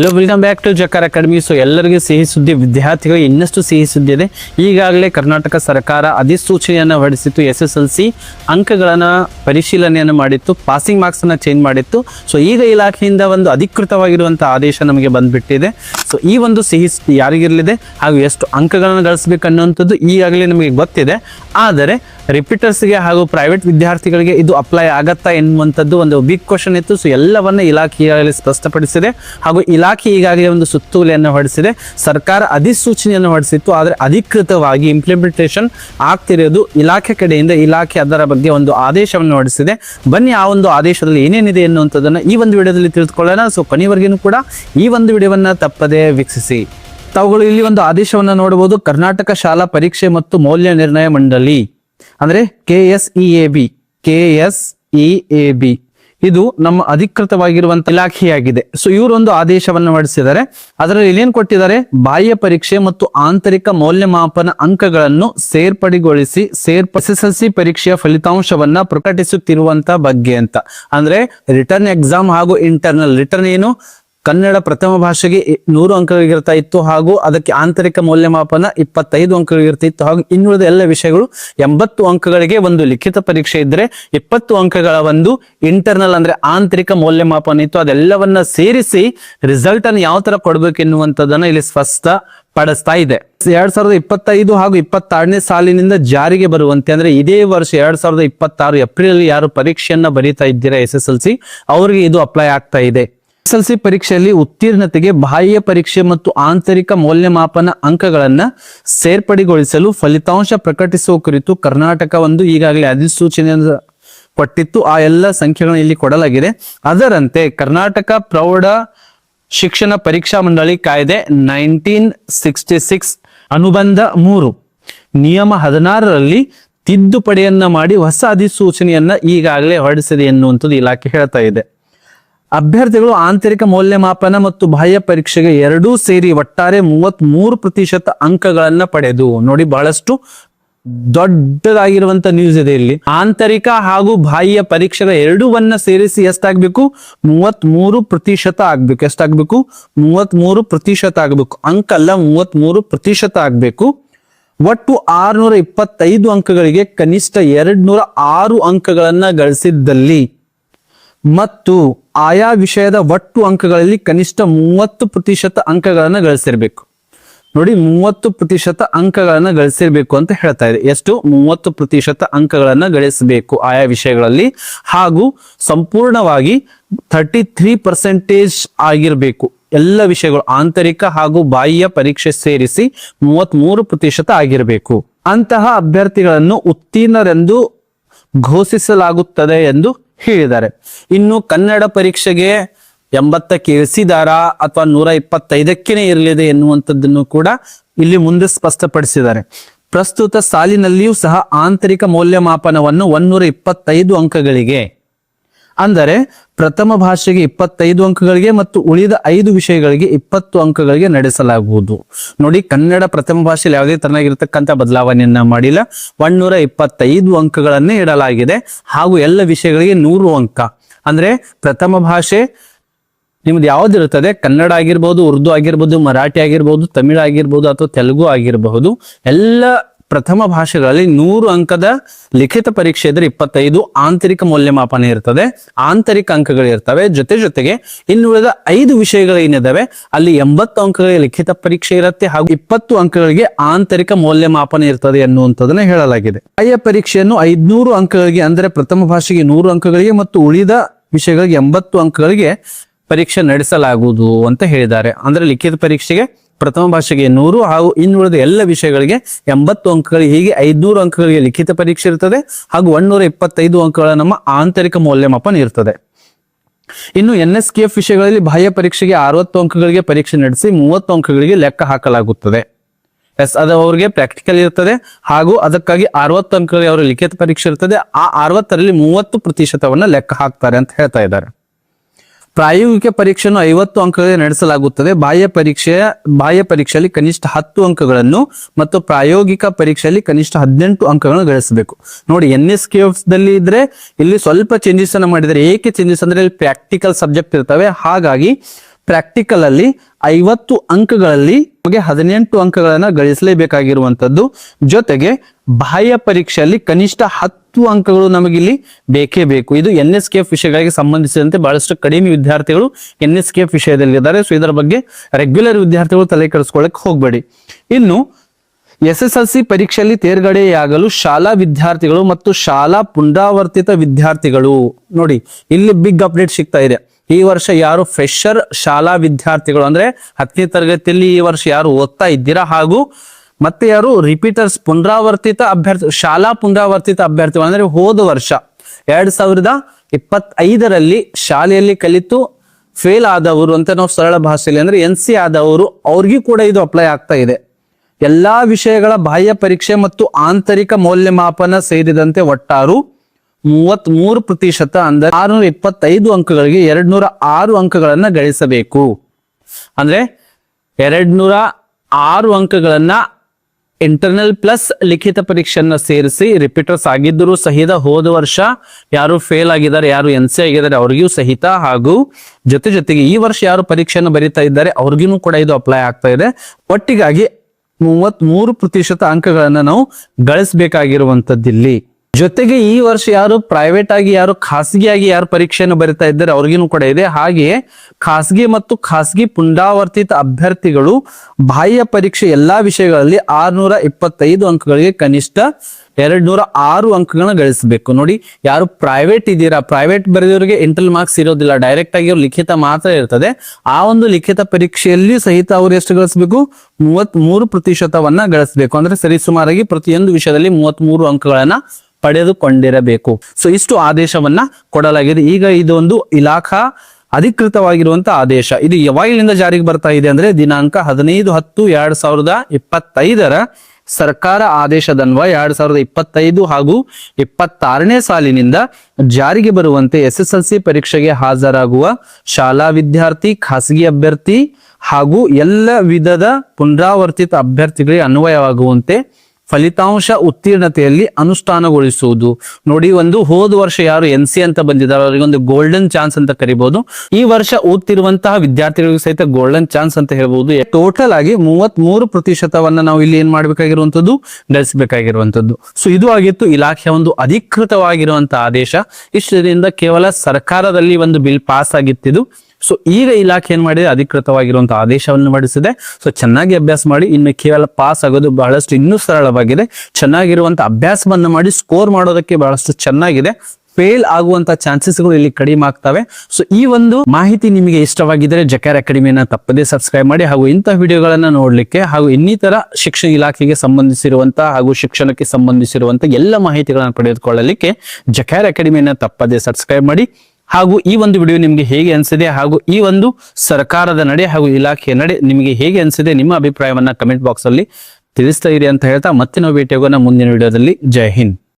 Hello welcome back to Jakkar academy so ಎಲ್ಲರಿಗೂ ಸಿಹಿ ಸುದ್ದಿ ವಿದ್ಯಾರ್ಥಿಗಳು ಇನ್ನಷ್ಟು ಸಿಹಿ ಸುದ್ದಿ ಇದೆ. ಈಗಾಗಲೇ ಕರ್ನಾಟಕ ಸರ್ಕಾರ ಅಧಿಸೂಚನೆಯನ್ನು ಹೊರಡಿಸಿತ್ತು ಎಸ್ ಎಸ್ ಎಲ್ ಸಿ ಅಂಕಗಳನ್ನು ಪರಿಶೀಲನೆಯನ್ನು ಮಾಡಿತ್ತು ಪಾಸಿಂಗ್ ಮಾರ್ಕ್ಸನ್ನು ಚೇಂಜ್ ಮಾಡಿತ್ತು. ಸೊ ಈಗ ಇಲಾಖೆಯಿಂದ ಒಂದು ಅಧಿಕೃತವಾಗಿರುವಂಥ ಆದೇಶ ನಮಗೆ ಬಂದ್ಬಿಟ್ಟಿದೆ. ಸೊ ಈ ಒಂದು ಸಿಹಿ ಯಾರಿಗಿರಲಿದೆ ಹಾಗೂ ಎಷ್ಟು ಅಂಕಗಳನ್ನು ಗಳಿಸಬೇಕು ಅನ್ನುವಂಥದ್ದು ಈಗಾಗಲೇ ನಮಗೆ ಗೊತ್ತಿದೆ. ಆದರೆ ರಿಪೀಟರ್ಸ್ಗೆ ಹಾಗೂ ಪ್ರೈವೇಟ್ ವಿದ್ಯಾರ್ಥಿಗಳಿಗೆ ಇದು ಅಪ್ಲೈ ಆಗತ್ತಾ ಎನ್ನುವಂಥದ್ದು ಒಂದು ಬಿಗ್ ಕ್ವಶನ್ ಇತ್ತು. ಸೊ ಎಲ್ಲವನ್ನ ಇಲಾಖೆ ಈಗಾಗಲೇ ಸ್ಪಷ್ಟಪಡಿಸಿದೆ. ಹಾಗೂ ಇಲಾಖೆ ಈಗಾಗಲೇ ಒಂದು ಸುತ್ತೋಲೆಯನ್ನು ಹೊರಡಿಸಿದೆ. ಸರ್ಕಾರ ಅಧಿಸೂಚನೆಯನ್ನು ಹೊರಡಿಸಿತ್ತು. ಆದರೆ ಅಧಿಕೃತವಾಗಿ ಇಂಪ್ಲಿಮೆಂಟೇಷನ್ ಆಗ್ತಿರೋದು ಇಲಾಖೆ ಕಡೆಯಿಂದ ಇಲಾಖೆ ಅದರ ಬಗ್ಗೆ ಒಂದು ಆದೇಶವನ್ನು ಹೊರಡಿಸಿದೆ. ಬನ್ನಿ ಆ ಒಂದು ಆದೇಶದಲ್ಲಿ ಏನೇನಿದೆ ಎನ್ನುವಂಥದ್ದನ್ನು ಈ ಒಂದು ವಿಡಿಯೋದಲ್ಲಿ ತಿಳಿದುಕೊಳ್ಳೋಣ. ಸೊ ಕೊನೆವರೆಗೂ ಕೂಡ ಈ ಒಂದು ವಿಡಿಯೋವನ್ನು ತಪ್ಪದೇ ವೀಕ್ಷಿಸಿ. ತಾವುಗಳು ಇಲ್ಲಿ ಒಂದು ಆದೇಶವನ್ನು ನೋಡಬಹುದು. ಕರ್ನಾಟಕ ಶಾಲಾ ಪರೀಕ್ಷೆ ಮತ್ತು ಮೌಲ್ಯ ನಿರ್ಣಯ ಮಂಡಳಿ. ಅಂದ್ರೆ K S E A B K S E A B ಇದು ನಮ್ಮ ಅಧಿಕೃತವಾಗಿರುವಂತ ಇಲಾಖೆಯಾಗಿದೆ. ಸೊ ಇವರೊಂದು ಆದೇಶವನ್ನು ಹೊರಡಿಸಿದ್ದಾರೆ. ಅದರಲ್ಲಿ ಏನ್ ಕೊಟ್ಟಿದ್ದಾರೆ? ಬಾಹ್ಯ ಪರೀಕ್ಷೆ ಮತ್ತು ಆಂತರಿಕ ಮೌಲ್ಯಮಾಪನ ಅಂಕಗಳನ್ನು ಸೇರ್ಪಡೆಗೊಳಿಸಿ, ಸೇರ್ಪ ಎಸ್ ಪರೀಕ್ಷೆಯ ಫಲಿತಾಂಶವನ್ನ ಪ್ರಕಟಿಸುತ್ತಿರುವಂತ ಬಗ್ಗೆ ಅಂತ. ಅಂದ್ರೆ ರಿಟರ್ನ್ ಎಕ್ಸಾಮ್ ಹಾಗೂ ಇಂಟರ್ನಲ್ ರಿಟರ್ನ್ ಏನು? ಕನ್ನಡ ಪ್ರಥಮ ಭಾಷೆಗೆ ನೂರು ಅಂಕಗಳಿಗಿರ್ತಾ ಇತ್ತು ಹಾಗೂ ಅದಕ್ಕೆ ಆಂತರಿಕ ಮೌಲ್ಯಮಾಪನ ಇಪ್ಪತ್ತೈದು ಅಂಕಗಳಿಗಿರ್ತಾ ಇತ್ತು ಹಾಗೂ ಇನ್ನುಳಿದ ಎಲ್ಲ ವಿಷಯಗಳು ಎಂಬತ್ತು ಅಂಕಗಳಿಗೆ ಒಂದು ಲಿಖಿತ ಪರೀಕ್ಷೆ ಇದ್ರೆ ಇಪ್ಪತ್ತು ಅಂಕಗಳ ಒಂದು ಇಂಟರ್ನಲ್ ಅಂದ್ರೆ ಆಂತರಿಕ ಮೌಲ್ಯಮಾಪನ ಇತ್ತು. ಅದೆಲ್ಲವನ್ನ ಸೇರಿಸಿ ರಿಸಲ್ಟ್ ಅನ್ನು ಯಾವ ತರ ಕೊಡ್ಬೇಕೆನ್ನುವಂಥದ್ದನ್ನ ಇಲ್ಲಿ ಸ್ಪಷ್ಟ ಪಡಿಸ್ತಾ ಇದೆ. ಎರಡ್ ಸಾವಿರದ ಇಪ್ಪತ್ತೈದು ಹಾಗೂ ಇಪ್ಪತ್ತಾರನೇ ಸಾಲಿನಿಂದ ಜಾರಿಗೆ ಬರುವಂತೆ ಅಂದ್ರೆ ಇದೇ ವರ್ಷ ಎರಡ್ ಸಾವಿರದ ಇಪ್ಪತ್ತಾರು ಏಪ್ರಿಲ್ ಯಾರು ಪರೀಕ್ಷೆಯನ್ನ ಬರೀತಾ ಇದ್ದೀರಾ ಎಸ್ ಎಸ್ ಎಲ್ ಸಿ? ಅವರಿಗೆ ಇದು ಅಪ್ಲೈ ಆಗ್ತಾ ಇದೆ. ಎಸ್ ಎಲ್ ಸಿ ಪರೀಕ್ಷೆಯಲ್ಲಿ ಉತ್ತೀರ್ಣತೆಗೆ ಬಾಹ್ಯ ಪರೀಕ್ಷೆ ಮತ್ತು ಆಂತರಿಕ ಮೌಲ್ಯಮಾಪನ ಅಂಕಗಳನ್ನು ಸೇರ್ಪಡೆಗೊಳಿಸಲು ಫಲಿತಾಂಶ ಪ್ರಕಟಿಸುವ ಕುರಿತು ಕರ್ನಾಟಕ ಒಂದು ಈಗಾಗಲೇ ಅಧಿಸೂಚನೆ ಕೊಟ್ಟಿತ್ತು. ಆ ಎಲ್ಲ ಸಂಖ್ಯೆಗಳನ್ನು ಇಲ್ಲಿ ಕೊಡಲಾಗಿದೆ. ಅದರಂತೆ ಕರ್ನಾಟಕ ಪ್ರೌಢ ಶಿಕ್ಷಣ ಪರೀಕ್ಷಾ ಮಂಡಳಿ ಕಾಯ್ದೆ ನೈನ್ಟೀನ್ ಅನುಬಂಧ ಮೂರು. ನಿಯಮ ಹದಿನಾರರಲ್ಲಿ ತಿದ್ದುಪಡಿಯನ್ನ ಮಾಡಿ ಹೊಸ ಅಧಿಸೂಚನೆಯನ್ನ ಈಗಾಗಲೇ ಹೊರಡಿಸಿದೆ ಎನ್ನುವಂಥದ್ದು ಇಲಾಖೆ ಹೇಳ್ತಾ ಇದೆ. ಅಭ್ಯರ್ಥಿಗಳು ಆಂತರಿಕ ಮೌಲ್ಯಮಾಪನ ಮತ್ತು ಬಾಹ್ಯ ಪರೀಕ್ಷೆಗೆ ಎರಡೂ ಸೇರಿ ಒಟ್ಟಾರೆ ಮೂವತ್ತ್ ಮೂರು ಪ್ರತಿಶತ ಅಂಕಗಳನ್ನ ಪಡೆದು. ನೋಡಿ, ಬಹಳಷ್ಟು ದೊಡ್ಡದಾಗಿರುವಂತ ನ್ಯೂಸ್ ಇದೆ ಇಲ್ಲಿ. ಆಂತರಿಕ ಹಾಗೂ ಬಾಹ್ಯ ಪರೀಕ್ಷೆಗಳ ಎರಡೂವನ್ನ ಸೇರಿಸಿ ಎಷ್ಟಾಗ್ಬೇಕು? ಮೂವತ್ತ್ ಮೂರು ಪ್ರತಿಶತ ಆಗ್ಬೇಕು. ಎಷ್ಟಾಗ್ಬೇಕು? ಮೂವತ್ತ್ ಮೂರು ಪ್ರತಿಶತ ಆಗ್ಬೇಕು. ಅಂಕ ಅಲ್ಲ ಮೂರು ಪ್ರತಿಶತ ಆಗ್ಬೇಕು. ಒಟ್ಟು ಆರ್ನೂರ ಇಪ್ಪತ್ತೈದು ಅಂಕಗಳಿಗೆ ಕನಿಷ್ಠ ಎರಡ್ ನೂರ ಆರು ಅಂಕಗಳನ್ನ ಗಳಿಸಿದ್ದಲ್ಲಿ. ಮತ್ತು ಆಯಾ ವಿಷಯದ ಒಟ್ಟು ಅಂಕಗಳಲ್ಲಿ ಕನಿಷ್ಠ ಮೂವತ್ತು ಪ್ರತಿಶತ ಅಂಕಗಳನ್ನ ಗಳಿಸಿರ್ಬೇಕು. ನೋಡಿ, ಮೂವತ್ತು ಪ್ರತಿಶತ ಅಂಕಗಳನ್ನ ಗಳಿಸಿರ್ಬೇಕು ಅಂತ ಹೇಳ್ತಾ ಇದೆ. ಎಷ್ಟು? ಮೂವತ್ತು ಪ್ರತಿಶತ ಅಂಕಗಳನ್ನ ಗಳಿಸಬೇಕು ಆಯಾ ವಿಷಯಗಳಲ್ಲಿ. ಹಾಗೂ ಸಂಪೂರ್ಣವಾಗಿ ಥರ್ಟಿ ತ್ರೀ ಪರ್ಸೆಂಟೇಜ್ ಆಗಿರ್ಬೇಕು. ಎಲ್ಲ ವಿಷಯಗಳು ಆಂತರಿಕ ಹಾಗೂ ಬಾಹ್ಯ ಪರೀಕ್ಷೆ ಸೇರಿಸಿ ಮೂವತ್ತ್ ಮೂರು ಪ್ರತಿಶತ ಆಗಿರಬೇಕು. ಅಂತಹ ಅಭ್ಯರ್ಥಿಗಳನ್ನು ಉತ್ತೀರ್ಣರೆಂದು ಘೋಷಿಸಲಾಗುತ್ತದೆ ಎಂದು ಹೇಳಿದ್ದಾರೆ. ಇನ್ನು ಕನ್ನಡ ಪರೀಕ್ಷೆಗೆ ಎಂಬತ್ತಕ್ಕೆ ಇಳಿಸಿದಾರ ಅಥವಾ ನೂರ ಇಪ್ಪತ್ತೈದಕ್ಕೇನೆ ಇರಲಿದೆ ಎನ್ನುವಂಥದ್ದನ್ನು ಕೂಡ ಇಲ್ಲಿ ಮುಂದೆ ಸ್ಪಷ್ಟಪಡಿಸಿದ್ದಾರೆ. ಪ್ರಸ್ತುತ ಸಾಲಿನಲ್ಲಿಯೂ ಸಹ ಆಂತರಿಕ ಮೌಲ್ಯಮಾಪನವನ್ನು ಒಂದೂರ ಇಪ್ಪತ್ತೈದು ಅಂಕಗಳಿಗೆ ಅಂದರೆ ಪ್ರಥಮ ಭಾಷೆಗೆ ಇಪ್ಪತ್ತೈದು ಅಂಕಗಳಿಗೆ ಮತ್ತು ಉಳಿದ ಐದು ವಿಷಯಗಳಿಗೆ ಇಪ್ಪತ್ತು ಅಂಕಗಳಿಗೆ ನಡೆಸಲಾಗುವುದು. ನೋಡಿ, ಕನ್ನಡ ಪ್ರಥಮ ಭಾಷೆಯಲ್ಲಿ ಯಾವುದೇ ತರನಾಗಿರ್ತಕ್ಕಂಥ ಬದಲಾವಣೆಯನ್ನ ಮಾಡಿಲ್ಲ. ಒಂದೂರ ಇಪ್ಪತ್ತೈದು ಅಂಕಗಳನ್ನೇ ಇಡಲಾಗಿದೆ. ಹಾಗೂ ಎಲ್ಲ ವಿಷಯಗಳಿಗೆ ನೂರು ಅಂಕ. ಅಂದ್ರೆ ಪ್ರಥಮ ಭಾಷೆ ನಿಮ್ದು ಯಾವ್ದಿರುತ್ತದೆ ಕನ್ನಡ ಆಗಿರ್ಬೋದು, ಉರ್ದು ಆಗಿರ್ಬೋದು, ಮರಾಠಿ ಆಗಿರ್ಬೋದು, ತಮಿಳು ಆಗಿರ್ಬೋದು ಅಥವಾ ತೆಲುಗು ಆಗಿರಬಹುದು. ಎಲ್ಲ ಪ್ರಥಮ ಭಾಷೆಗಳಲ್ಲಿ ನೂರು ಅಂಕದ ಲಿಖಿತ ಪರೀಕ್ಷೆ ಇದ್ರೆ ಇಪ್ಪತ್ತೈದು ಆಂತರಿಕ ಮೌಲ್ಯಮಾಪನ ಇರ್ತದೆ. ಆಂತರಿಕ ಅಂಕಗಳು ಇರ್ತವೆ. ಜೊತೆ ಜೊತೆಗೆ ಇನ್ನುಳಿದ ಐದು ವಿಷಯಗಳು ಏನಿದಾವೆ? ಅಲ್ಲಿ ಎಂಬತ್ತು ಅಂಕಗಳಿಗೆ ಲಿಖಿತ ಪರೀಕ್ಷೆ ಇರುತ್ತೆ ಹಾಗೂ ಇಪ್ಪತ್ತು ಅಂಕಗಳಿಗೆ ಆಂತರಿಕ ಮೌಲ್ಯಮಾಪನ ಇರ್ತದೆ ಎನ್ನುವಂಥದ್ದನ್ನ ಹೇಳಲಾಗಿದೆ. ಆಯಾ ಪರೀಕ್ಷೆಯನ್ನು ಐದ್ನೂರು ಅಂಕಗಳಿಗೆ ಅಂದರೆ ಪ್ರಥಮ ಭಾಷೆಗೆ ನೂರು ಅಂಕಗಳಿಗೆ ಮತ್ತು ಉಳಿದ ವಿಷಯಗಳಿಗೆ ಎಂಬತ್ತು ಅಂಕಗಳಿಗೆ ಪರೀಕ್ಷೆ ನಡೆಸಲಾಗುವುದು ಅಂತ ಹೇಳಿದ್ದಾರೆ. ಅಂದ್ರೆ ಲಿಖಿತ ಪರೀಕ್ಷೆಗೆ ಪ್ರಥಮ ಭಾಷೆಗೆ ನೂರು ಹಾಗೂ ಇನ್ನುಳಿದ ಎಲ್ಲ ವಿಷಯಗಳಿಗೆ ಎಂಬತ್ತು ಅಂಕಗಳಿಗೆ ಹೀಗೆ ಐದ್ನೂರು ಅಂಕಗಳಿಗೆ ಲಿಖಿತ ಪರೀಕ್ಷೆ ಇರ್ತದೆ ಹಾಗೂ ಒಂದೂರ ಇಪ್ಪತ್ತೈದು ಅಂಕಗಳ ನಮ್ಮ ಆಂತರಿಕ ಮೌಲ್ಯಮಾಪನ ಇರ್ತದೆ. ಇನ್ನು ಎನ್ ಎಸ್ ಕೆ ಎಫ್ ವಿಷಯಗಳಲ್ಲಿ ಬಾಹ್ಯ ಪರೀಕ್ಷೆಗೆ ಅರವತ್ತು ಅಂಕಗಳಿಗೆ ಪರೀಕ್ಷೆ ನಡೆಸಿ ಮೂವತ್ತು ಅಂಕಗಳಿಗೆ ಲೆಕ್ಕ ಹಾಕಲಾಗುತ್ತದೆ. ಎಸ್, ಅದು ಅವರಿಗೆ ಪ್ರಾಕ್ಟಿಕಲ್ ಇರ್ತದೆ ಹಾಗೂ ಅದಕ್ಕಾಗಿ ಅರವತ್ತು ಅಂಕಗಳಿಗೆ ಅವರ ಲಿಖಿತ ಪರೀಕ್ಷೆ ಇರ್ತದೆ. ಆ ಅರವತ್ತರಲ್ಲಿ ಮೂವತ್ತು ಪ್ರತಿಶತವನ್ನ ಲೆಕ್ಕ ಹಾಕ್ತಾರೆ ಅಂತ ಹೇಳ್ತಾ ಇದ್ದಾರೆ. ಪ್ರಾಯೋಗಿಕ ಪರೀಕ್ಷೆಯನ್ನು ಐವತ್ತು ಅಂಕಗಳಿಗೆ ನಡೆಸಲಾಗುತ್ತದೆ. ಬಾಹ್ಯ ಪರೀಕ್ಷೆಯ ಬಾಹ್ಯ ಪರೀಕ್ಷೆಯಲ್ಲಿ ಕನಿಷ್ಠ ಹತ್ತು ಅಂಕಗಳನ್ನು ಮತ್ತು ಪ್ರಾಯೋಗಿಕ ಪರೀಕ್ಷೆಯಲ್ಲಿ ಕನಿಷ್ಠ ಹದಿನೆಂಟು ಅಂಕಗಳನ್ನು ಗಳಿಸಬೇಕು. ನೋಡಿ ಎನ್ ಎಸ್ ಕೆ ದಲ್ಲಿ ಇದ್ರೆ ಇಲ್ಲಿ ಸ್ವಲ್ಪ ಚೇಂಜಸ್ ಅನ್ನು ಮಾಡಿದರೆ ಏಕೆ ಚೇಂಜಸ್ ಅಂದ್ರೆ ಇಲ್ಲಿ ಪ್ರಾಕ್ಟಿಕಲ್ ಸಬ್ಜೆಕ್ಟ್ ಇರ್ತವೆ. ಹಾಗಾಗಿ ಪ್ರಾಕ್ಟಿಕಲ್ ಅಲ್ಲಿ ಐವತ್ತು ಅಂಕಗಳಲ್ಲಿ ನಮಗೆ ಹದಿನೆಂಟು ಅಂಕಗಳನ್ನ ಗಳಿಸಲೇಬೇಕಾಗಿರುವಂತದ್ದು ಜೊತೆಗೆ ಬಾಹ್ಯ ಪರೀಕ್ಷೆಯಲ್ಲಿ ಕನಿಷ್ಠ ಹತ್ತು ಅಂಕಗಳು ನಮಗಿಲ್ಲಿ ಬೇಕೇ ಬೇಕು. ಇದು ಎನ್ ಎಸ್ ಕೆ ಎಫ್ ವಿಷಯಗಳಿಗೆ ಸಂಬಂಧಿಸಿದಂತೆ ಬಹಳಷ್ಟು ಕಡಿಮೆ ವಿದ್ಯಾರ್ಥಿಗಳು ಎನ್ ಎಸ್ ಕೆ ಎಫ್ ವಿಷಯದಲ್ಲಿದ್ದಾರೆ. ಸೊ ಇದರ ಬಗ್ಗೆ ರೆಗ್ಯುಲರ್ ವಿದ್ಯಾರ್ಥಿಗಳು ತಲೆ ಕೆಡಿಸ್ಕೊಳ್ಳಕ್ಕೆ ಹೋಗಬೇಡಿ. ಇನ್ನು ಎಸ್ ಎಸ್ ಎಲ್ ಸಿ ಪರೀಕ್ಷೆಯಲ್ಲಿ ತೇರ್ಗಡೆಯಾಗಲು ಶಾಲಾ ವಿದ್ಯಾರ್ಥಿಗಳು ಮತ್ತು ಶಾಲಾ ಪುನರಾವರ್ತಿತ ವಿದ್ಯಾರ್ಥಿಗಳು. ನೋಡಿ, ಇಲ್ಲಿ ಬಿಗ್ ಅಪ್ಡೇಟ್ ಸಿಗ್ತಾ ಇದೆ. ಈ ವರ್ಷ ಯಾರು ಫ್ರೆಶರ್ ಶಾಲಾ ವಿದ್ಯಾರ್ಥಿಗಳು ಅಂದ್ರೆ ಹತ್ತನೇ ತರಗತಿಯಲ್ಲಿ ಈ ವರ್ಷ ಯಾರು ಓದ್ತಾ ಇದ್ದೀರಾ ಹಾಗೂ ಮತ್ತೆ ಯಾರು? ರಿಪೀಟರ್ಸ್ ಪುನರಾವರ್ತಿತ ಅಭ್ಯರ್ಥಿ, ಶಾಲಾ ಪುನರಾವರ್ತಿತ ಅಭ್ಯರ್ಥಿಗಳು. ಅಂದ್ರೆ ಹೋದ ವರ್ಷ ಎರಡ್ ಸಾವಿರದ ಇಪ್ಪತ್ತೈದರಲ್ಲಿ ಶಾಲೆಯಲ್ಲಿ ಕಲಿತು ಫೇಲ್ ಆದವರು ಅಂತ ನಾವು ಸರಳ ಭಾಷೆಯಲ್ಲಿ ಅಂದ್ರೆ ಎನ್ ಸಿ ಆದವರು, ಅವ್ರಿಗೂ ಕೂಡ ಇದು ಅಪ್ಲೈ ಆಗ್ತಾ ಇದೆ. ಎಲ್ಲಾ ವಿಷಯಗಳ ಬಾಹ್ಯ ಪರೀಕ್ಷೆ ಮತ್ತು ಆಂತರಿಕ ಮೌಲ್ಯಮಾಪನ ಸೇರಿದಂತೆ ಒಟ್ಟಾರು ಮೂವತ್ತ್ ಮೂರು ಪ್ರತಿಶತ ಅಂದರೆ ಆರುನೂರ ಇಪ್ಪತ್ತೈದು ಅಂಕಗಳಿಗೆ ಎರಡ್ ನೂರ ಆರು ಅಂಕಗಳನ್ನ ಗಳಿಸಬೇಕು. ಅಂದ್ರೆ ಎರಡ್ ನೂರ ಆರು ಅಂಕಗಳನ್ನ ಇಂಟರ್ನಲ್ ಪ್ಲಸ್ ಲಿಖಿತ ಪರೀಕ್ಷೆಯನ್ನ ಸೇರಿಸಿ ರಿಪೀಟರ್ಸ್ ಆಗಿದ್ದರೂ ಸಹಿತ ಹೋದ ವರ್ಷ ಯಾರು ಫೇಲ್ ಆಗಿದ್ದಾರೆ, ಯಾರು ಎನ್ ಸಿ ಆಗಿದ್ದಾರೆ ಅವ್ರಿಗೂ ಸಹಿತ ಹಾಗೂ ಜೊತೆ ಜೊತೆಗೆ ಈ ವರ್ಷ ಯಾರು ಪರೀಕ್ಷೆಯನ್ನು ಬರೀತಾ ಇದ್ದಾರೆ ಅವ್ರಿಗೂ ಕೂಡ ಇದು ಅಪ್ಲೈ ಆಗ್ತಾ ಇದೆ. ಒಟ್ಟಿಗಾಗಿ ಮೂವತ್ತ್ ಮೂರು ಪ್ರತಿಶತ ಅಂಕಗಳನ್ನು ನಾವು ಗಳಿಸಬೇಕಾಗಿರುವಂತದ್ದಿಲ್ಲಿ. ಜೊತೆಗೆ ಈ ವರ್ಷ ಯಾರು ಪ್ರೈವೇಟ್ ಆಗಿ ಯಾರು ಖಾಸಗಿಯಾಗಿ ಯಾರು ಪರೀಕ್ಷೆಯನ್ನು ಬರಿತಾ ಇದ್ದಾರೆ ಅವ್ರಿಗೂ ಕೂಡ ಇದೆ. ಹಾಗೆ ಖಾಸಗಿ ಮತ್ತು ಖಾಸಗಿ ಪುನರಾವರ್ತಿತ ಅಭ್ಯರ್ಥಿಗಳು ಬಾಹ್ಯ ಪರೀಕ್ಷೆ ಎಲ್ಲಾ ವಿಷಯಗಳಲ್ಲಿ ಆರ್ನೂರ ಇಪ್ಪತ್ತೈದು ಅಂಕಗಳಿಗೆ ಕನಿಷ್ಠ ಎರಡ್ ನೂರ ಆರು ಅಂಕಗಳನ್ನ ಗಳಿಸಬೇಕು. ನೋಡಿ, ಯಾರು ಪ್ರೈವೇಟ್ ಇದ್ದೀರಾ ಪ್ರೈವೇಟ್ ಬರೆದವರಿಗೆ ಇಂಟರ್ನಲ್ ಮಾರ್ಕ್ಸ್ ಇರೋದಿಲ್ಲ ಡೈರೆಕ್ಟ್ ಆಗಿ ಅವ್ರು ಲಿಖಿತ ಮಾತ್ರ ಇರ್ತದೆ. ಆ ಒಂದು ಲಿಖಿತ ಪರೀಕ್ಷೆಯಲ್ಲಿ ಸಹಿತ ಅವ್ರು ಎಷ್ಟು ಗಳಿಸಬೇಕು? ಮೂವತ್ತ್ ಮೂರು ಪ್ರತಿಶತವನ್ನ ಗಳಿಸಬೇಕು. ಅಂದ್ರೆ ಸರಿಸುಮಾರಾಗಿ ಪ್ರತಿಯೊಂದು ವಿಷಯದಲ್ಲಿ ಮೂವತ್ತ್ ಮೂರು ಅಂಕಗಳನ್ನ ಪಡೆದುಕೊಂಡಿರಬೇಕು. ಸೊ ಇಷ್ಟು ಆದೇಶವನ್ನ ಕೊಡಲಾಗಿದೆ. ಈಗ ಇದೊಂದು ಇಲಾಖಾ ಅಧಿಕೃತವಾಗಿರುವಂತ ಆದೇಶ. ಇದು ಯಾವಾಗಿನಿಂದ ಜಾರಿಗೆ ಬರ್ತಾ ಇದೆ ಅಂದ್ರೆ ದಿನಾಂಕ ಹದಿನೈದು ಹತ್ತು ಎರಡ್ ಸಾವಿರದ ಇಪ್ಪತ್ತೈದರ ಸರ್ಕಾರ ಆದೇಶದನ್ವಯ ಎರಡ್ ಸಾವಿರದ ಇಪ್ಪತ್ತೈದು ಹಾಗೂ ಇಪ್ಪತ್ತಾರನೇ ಸಾಲಿನಿಂದ ಜಾರಿಗೆ ಬರುವಂತೆ ಎಸ್ ಎಸ್ ಎಲ್ ಸಿ ಪರೀಕ್ಷೆಗೆ ಹಾಜರಾಗುವ ಶಾಲಾ ವಿದ್ಯಾರ್ಥಿ, ಖಾಸಗಿ ಅಭ್ಯರ್ಥಿ ಹಾಗೂ ಎಲ್ಲ ವಿಧದ ಪುನರಾವರ್ತಿತ ಅಭ್ಯರ್ಥಿಗಳಿಗೆ ಅನ್ವಯವಾಗುವಂತೆ ಫಲಿತಾಂಶ ಉತ್ತೀರ್ಣತೆಯಲ್ಲಿ ಅನುಷ್ಠಾನಗೊಳಿಸುವುದು. ನೋಡಿ, ಒಂದು ಹೋದ ವರ್ಷ ಯಾರು ಎನ್ ಸಿ ಅಂತ ಬಂದಿದ್ದಾರೆ ಅವರಿಗೆ ಒಂದು ಗೋಲ್ಡನ್ ಚಾನ್ಸ್ ಅಂತ ಕರಿಬಹುದು ಈ ವರ್ಷ ಓದ್ತಿರುವಂತಹ ವಿದ್ಯಾರ್ಥಿಗಳಿಗೂ ಸಹಿತ ಗೋಲ್ಡನ್ ಚಾನ್ಸ್ ಅಂತ ಹೇಳಬಹುದು ಟೋಟಲ್ ಆಗಿ ಮೂವತ್ತ್ ಮೂರು ಪ್ರತಿಶತವನ್ನ ನಾವು ಇಲ್ಲಿ ಏನ್ ಮಾಡ್ಬೇಕಾಗಿರುವಂತದ್ದು ಗಳಿಸಬೇಕಾಗಿರುವಂತದ್ದು ಸೊ ಇದು ಆಗಿತ್ತು ಇಲಾಖೆಯ ಒಂದು ಅಧಿಕೃತವಾಗಿರುವಂತಹ ಆದೇಶ. ಇಷ್ಟರಿಂದ ಕೇವಲ ಸರ್ಕಾರದಲ್ಲಿ ಒಂದು ಬಿಲ್ ಪಾಸ್ ಆಗಿತ್ತಿದು. ಸೊ ಈಗ ಇಲಾಖೆ ಏನ್ ಮಾಡಿದೆ? ಅಧಿಕೃತವಾಗಿರುವಂತಹ ಆದೇಶವನ್ನು ಮಾಡಿಸಿದೆ ಸೊ ಚೆನ್ನಾಗಿ ಅಭ್ಯಾಸ ಮಾಡಿ, ಇನ್ನು ಕೇವಲ ಪಾಸ್ ಆಗೋದು ಬಹಳಷ್ಟು ಇನ್ನೂ ಸರಳವಾಗಿದೆ. ಚೆನ್ನಾಗಿರುವಂತಹ ಅಭ್ಯಾಸವನ್ನು ಮಾಡಿ ಸ್ಕೋರ್ ಮಾಡೋದಕ್ಕೆ ಬಹಳಷ್ಟು ಚೆನ್ನಾಗಿದೆ. ಫೇಲ್ ಆಗುವಂತ ಚಾನ್ಸಸ್ಗಳು ಇಲ್ಲಿ ಕಡಿಮೆ ಆಗ್ತವೆ. ಸೊ ಈ ಒಂದು ಮಾಹಿತಿ ನಿಮಗೆ ಇಷ್ಟವಾಗಿದ್ದರೆ ಜಕಾರ್ ಅಕಾಡೆಮಿಯನ್ನ ತಪ್ಪದೇ ಸಬ್ಸ್ಕ್ರೈಬ್ ಮಾಡಿ ಹಾಗೂ ಇಂತಹ ವಿಡಿಯೋಗಳನ್ನ ನೋಡ್ಲಿಕ್ಕೆ ಹಾಗೂ ಇನ್ನಿತರ ಶಿಕ್ಷಣ ಇಲಾಖೆಗೆ ಸಂಬಂಧಿಸಿರುವಂತ ಹಾಗೂ ಶಿಕ್ಷಣಕ್ಕೆ ಸಂಬಂಧಿಸಿರುವಂತ ಎಲ್ಲ ಮಾಹಿತಿಗಳನ್ನು ಪಡೆದುಕೊಳ್ಳಲಿಕ್ಕೆ ಜಕಾರ್ ಅಕಾಡೆಮಿಯನ್ನ ತಪ್ಪದೇ ಸಬ್ಸ್ಕ್ರೈಬ್ ಮಾಡಿ. ಹಾಗೂ ಈ ಒಂದು ವಿಡಿಯೋ ನಿಮಗೆ ಹೇಗೆ ಅನಿಸಿದೆ ಹಾಗೂ ಈ ಒಂದು ಸರ್ಕಾರದ ನಡೆ ಹಾಗೂ ಇಲಾಖೆಯ ನಡೆ ನಿಮಗೆ ಹೇಗೆ ಅನಿಸಿದೆ ನಿಮ್ಮ ಅಭಿಪ್ರಾಯವನ್ನು ಕಮೆಂಟ್ ಬಾಕ್ಸ್ ಅಲ್ಲಿ ತಿಳಿಸ್ತಾ ಇರಿ ಅಂತ ಹೇಳ್ತಾ ಮತ್ತೆ ನಾವು ಭೇಟಿಯಾಗೋಣ ಮುಂದಿನ ವಿಡಿಯೋದಲ್ಲಿ. ಜೈ ಹಿಂದ್.